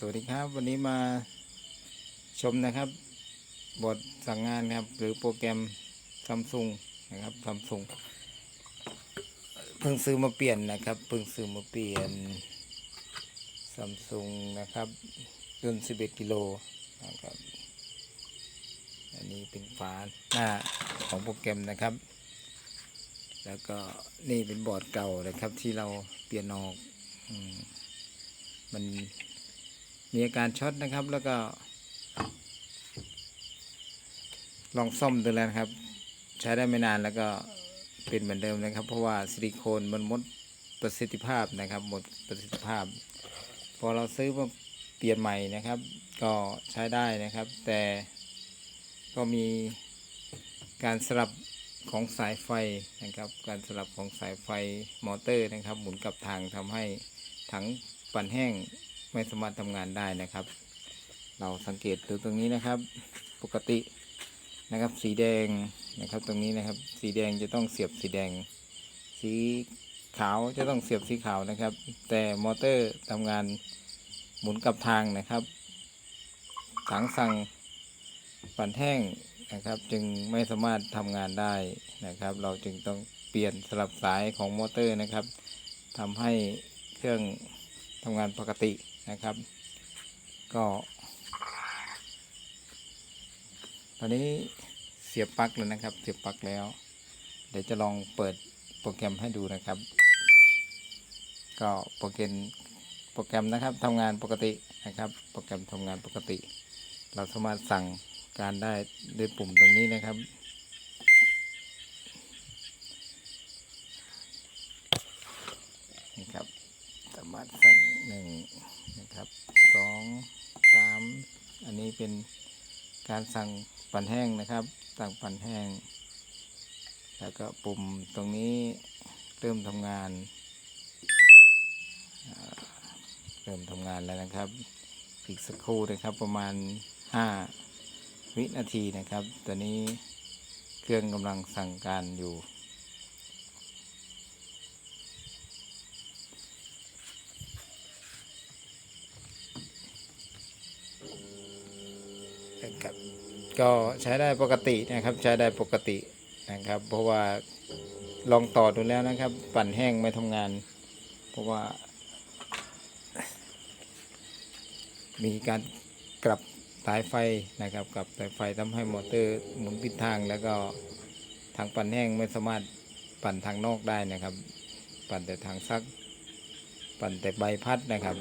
สวัสดีครับ วันนี้มาชมนะครับบทสั่งงานครับ หรือโปรแกรมซัมซุงนะครับซัมซุงเพิ่งซื้อมาเปลี่ยนนะครับเพิ่งซื้อมาเปลี่ยนซัมซุงนะครับรุ่น11กิโลนะครับอันนี้เป็นฝาหน้าของโปรแกรมนะครับ แล้วก็นี่เป็นบอร์ดเก่านะครับที่เราเปลี่ยนออกอมมัน มีอาการช็อตนะครับ แล้วก็ ลองซ่อมดูแล้วนะครับ ใช้ได้ไม่นานแล้วก็เป็นเหมือนเดิมนะครับ เพราะว่าซิลิโคนมันหมดประสิทธิภาพนะครับ หมดประสิทธิภาพ พอเราซื้อมาเปลี่ยนใหม่นะครับ ก็ใช้ได้นะครับ แต่ก็มีการสลับของสายไฟนะครับ การสลับของสายไฟมอเตอร์นะครับ หมุนกลับทางทำให้ถังปั่นแห้ง ไม่สามารถทำงานได้นะครับ เราสังเกตดูตรงนี้นะครับ ปกตินะครับ สีแดงนะครับตรงนี้นะครับ สีแดงจะต้องเสียบสีแดง สีขาวจะต้องเสียบสีขาวนะครับ แต่มอเตอร์ทำงานหมุนกับทางนะครับถังสั่งปั่นแห้งนะครับ จึงไม่สามารถทำงานได้นะครับ เราจึงต้องเปลี่ยนสลับสายของมอเตอร์นะครับทำให้เครื่อง ทำงานปกตินะครับ ก็ ตอนนี้เสียบปลั๊กแล้วนะครับ เสียบปลั๊กแล้ว เดี๋ยวจะลองเปิดโปรแกรมให้ดูนะครับ ก็โปรแกรมโปรแกรมนะครับทำงานปกตินะครับ โปรแกรมทำงานปกติ เราสามารถสั่งการได้ด้วยปุ่มตรงนี้นะครับ นี่ครับ สามารถสั่ง หนึ่งนะครับสองสามอันนี้เป็นการสั่งปั่นแห้งนะครับ สั่งปั่นแห้ง แล้วก็ปุ่มตรงนี้เริ่มทำงาน เริ่มทำงานแล้วนะครับ อีกสักครู่นะครับประมาณ 5 วินาทีนะครับ ตอนนี้เครื่องกำลังสั่งการอยู่ ครับก็ใช้ได้ปกตินะครับใช้ได้ปกตินะครับ เพราะว่าลองต่อดูแล้วนะครับ ปั่นแห้งไม่ทำงาน เพราะว่า มีการกลับสายไฟนะครับกลับสายไฟทำให้มอเตอร์หมุนผิดทางแล้วก็ทางปั่นแห้งไม่สามารถปั่นทางนอกได้นะครับ ปั่นแต่ทางซัก ปั่นแต่ใบพัดนะครับ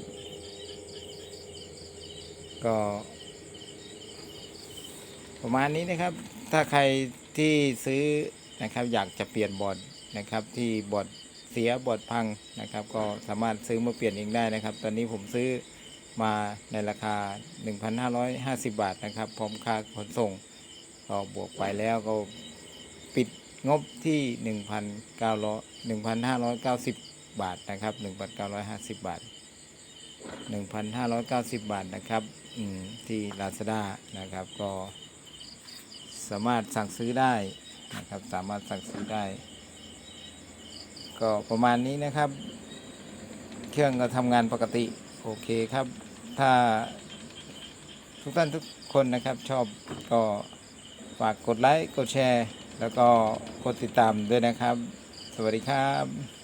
ก็ ประมาณนี้นะครับ ถ้าใครที่ซื้อนะครับอยากจะเปลี่ยนบอร์ดนะครับ ที่บอร์ดเสียบอร์ดพังนะครับ ก็สามารถซื้อมาเปลี่ยนเองได้นะครับ ตอนนี้ผมซื้อมาในราคา 1,550 บาทนะครับพร้อมค่าขนส่ง ก็บวกไปแล้วก็ปิดงบที่ 1,900 1,590 บาทนะครับ 1,950 บาท 1,590 บาทนะครับที่ Lazada นะครับก็ สามารถสั่งซื้อได้นะครับ สามารถสั่งซื้อได้ ก็ประมาณนี้นะครับ เครื่องก็ทำงานปกติ โอเคครับ ถ้าทุกท่านทุกคนนะครับชอบก็ฝากกดไลค์ กดแชร์ แล้วก็กดติดตามด้วยนะครับ สวัสดีครับ